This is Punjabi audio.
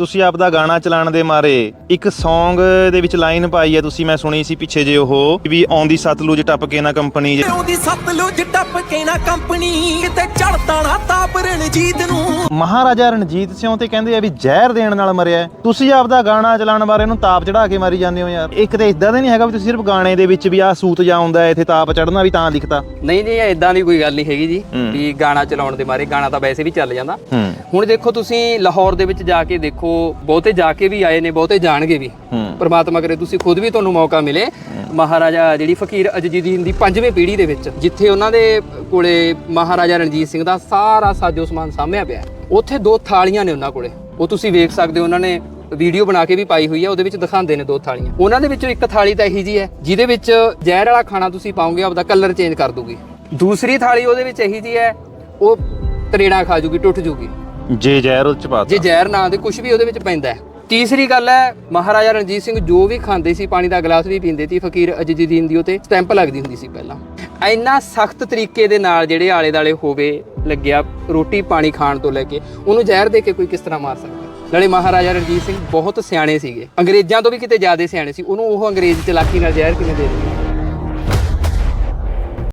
ਤੁਸੀਂ ਆਪ ਦਾ ਗਾਣਾ ਚਲਾਉਣ ਦੇ ਮਾਰੇ ਇੱਕ Song ਦੇ ਵਿੱਚ ਲਾਈਨ ਪਾਈ ਹੈ ਤੁਸੀਂ, ਮੈਂ ਸੁਣੀ ਸੀ ਪਿੱਛੇ ਜੇ ਉਹ, ਵੀ ਆਉਂਦੀ ਸਤਲੁਜ ਟੱਪ ਕੇ ਨਾ ਕੰਪਨੀ ਜੇ ਉਹਦੀ ਸਤਲੁਜ ਟੱਪ ਕੇ ਨਾ ਕੰਪਨੀ ਕਿਤੇ ਨਾ ਤਾਪ ਰਣਜੀਤ ਨੂੰ। ਮਹਾਰਾਜਾ ਰਣਜੀਤ ਸਿੰਘ ਤੇ ਕਹਿੰਦੇ ਆ ਵੀ ਜ਼ਹਿਰ ਦੇਣ ਨਾਲ ਮਰਿਆ। ਤੁਸੀਂ ਆਪ ਦਾ ਗਾਣਾ ਚਲਾਉਣ ਬਾਰੇ ਇਹਨੂੰ ਤਾਪ ਚੜਾ ਕੇ ਮਾਰੀ ਜਾਂਦੇ ਹੋ ਯਾਰ। ਇੱਕ ਤੇ ਇਦਾਂ ਦੇ ਨਹੀਂ ਹੈਗਾ ਵੀ ਤੁਸੀਂ ਸਿਰਫ ਗਾਣੇ ਦੇ ਵਿੱਚ ਵੀ ਆ ਸੂਤ ਜਾ ਹੁੰਦਾ ਹੈ ਇੱਥੇ ਤਾਪ ਚੜਨਾ ਵੀ ਤਾਂ ਲਿਖਤਾ। ਨਹੀਂ ਨਹੀਂ ਇਦਾਂ ਦੀ ਕੋਈ ਗੱਲ ਨਹੀਂ ਹੈਗੀ ਜੀ। ਵੀ ਗਾਣਾ ਚਲਾਉਣ ਦੇ ਮਾਰੇ ਗਾਣਾ ਤਾਂ ਵੈਸੇ ਵੀ ਚੱਲ ਜਾਂਦਾ। ਹੁਣ ਦੇਖੋ ਤੁਸੀਂ ਲਾਹੌਰ ਦੇ ਵਿੱਚ ਜਾ ਕੇ ਦੇਖੋ ਬਹੁਤੇ ਜਾ ਕੇ ਵੀ ਆਏ ਨੇ ਬਹੁਤੇ ਜਾਣਗੇ ਵੀ। ਪਰਮਾਤਮਾ ਕਰੇ ਤੁਸੀਂ ਖੁਦ ਵੀ ਤੁਹਾਨੂੰ ਮੌਕਾ ਮਿਲੇ। ਮਹਾਰਾਜਾ ਜਿਹੜੀ ਫਕੀਰ ਅਜੀਦੀਨ ਦੀ ਪੰਜਵੇਂ ਪੀੜ੍ਹੀ ਦੇ ਵਿੱਚ ਜਿੱਥੇ ਉਹਨਾਂ ਦੇ ਕੋਲੇ ਮਹਾਰਾਜਾ ਰਣਜੀਤ ਸਿੰਘ ਦਾ ਸਾਰਾ ਸਾਜੋ ਸਮਾਨ ਸਾਂਭਿਆ ਪਿਆ। ਉੱਥੇ ਦੋ ਥਾਲੀਆਂ ਨੇ ਉਹਨਾਂ ਕੋਲੇ। ਉਹ ਤੁਸੀਂ ਵੇਖ ਸਕਦੇ ਹੋ ਉਹਨਾਂ ਨੇ ਵੀਡੀਓ ਬਣਾ ਕੇ ਵੀ ਪਾਈ ਹੋਈ ਹੈ ਉਹਦੇ ਵਿੱਚ ਦਿਖਾਉਂਦੇ ਨੇ ਦੋ ਥਾਲੀਆਂ। ਉਹਨਾਂ ਦੇ ਵਿੱਚੋਂ ਇੱਕ ਥਾਲੀ ਤਾਂ ਇਹੀ ਜੀ ਹੈ ਜਿਹਦੇ ਵਿੱਚ ਜ਼ਹਿਰ ਵਾਲਾ ਖਾਣਾ ਤੁਸੀਂ ਪਾਓਗੇ ਆਪਦਾ ਕਲਰ ਚੇਂਜ ਕਰ ਦੂਗੀ। ਦੂਸਰੀ ਥਾਲੀ ਉਹਦੇ ਵਿੱਚ ਇਹੀ ਜੀ ਹੈ ਉਹ ਤਰੇੜਾ ਖਾ ਜੂਗੀ ਟੁੱਟ ਜੂਗੀ। ਜੇ ਜ਼ਹਿਰ ਉਹ ਚ ਪਾਤਾ ਜੇ ਜ਼ਹਿਰ ਨਾ ਦੇ ਕੁਝ ਵੀ ਉਹਦੇ ਵਿੱਚ ਪੈਂਦਾ ਹੈ। ਤੀਸਰੀ ਗੱਲ ਹੈ ਮਹਾਰਾਜਾ ਰਣਜੀਤ ਸਿੰਘ ਜੋ ਵੀ ਖਾਂਦੇ ਸੀ ਪਾਣੀ ਦਾ ਗਲਾਸ ਵੀ ਪੀਂਦੇ ਸੀ ਫਕੀਰ ਅਜੀਦੀਨ ਦੀ ਉਤੇ ਸਟੈਂਪ ਲੱਗਦੀ ਹੁੰਦੀ ਸੀ ਪਹਿਲਾਂ। ਇੰਨਾ ਸਖਤ ਤਰੀਕੇ ਦੇ ਨਾਲ ਜਿਹੜੇ ਆਲੇ ਦਾਲੇ ਹੋਵੇ ਲੱਗਿਆ ਰੋਟੀ ਪਾਣੀ ਖਾਣ ਤੋਂ ਲੈ ਕੇ, ਉਹਨੂੰ ਜ਼ਹਿਰ ਦੇ ਕੇ ਕੋਈ ਕਿਸ ਤਰ੍ਹਾਂ ਮਾਰ ਸਕਦਾ? ਨਾਲੇ ਮਹਾਰਾਜਾ ਰਣਜੀਤ ਸਿੰਘ ਬਹੁਤ ਸਿਆਣੇ ਸੀਗੇ। ਅੰਗਰੇਜ਼ਾਂ ਤੋਂ ਵੀ ਕਿਤੇ ਜ਼ਿਆਦਾ ਸਿਆਣੇ ਸੀ, ਉਹਨੂੰ ਉਹ ਅੰਗਰੇਜ਼ ਚਲਾਕੀ ਨਾਲ ਜ਼ਹਿਰ ਕਿਵੇਂ ਦੇ ਦਿੰਦੇ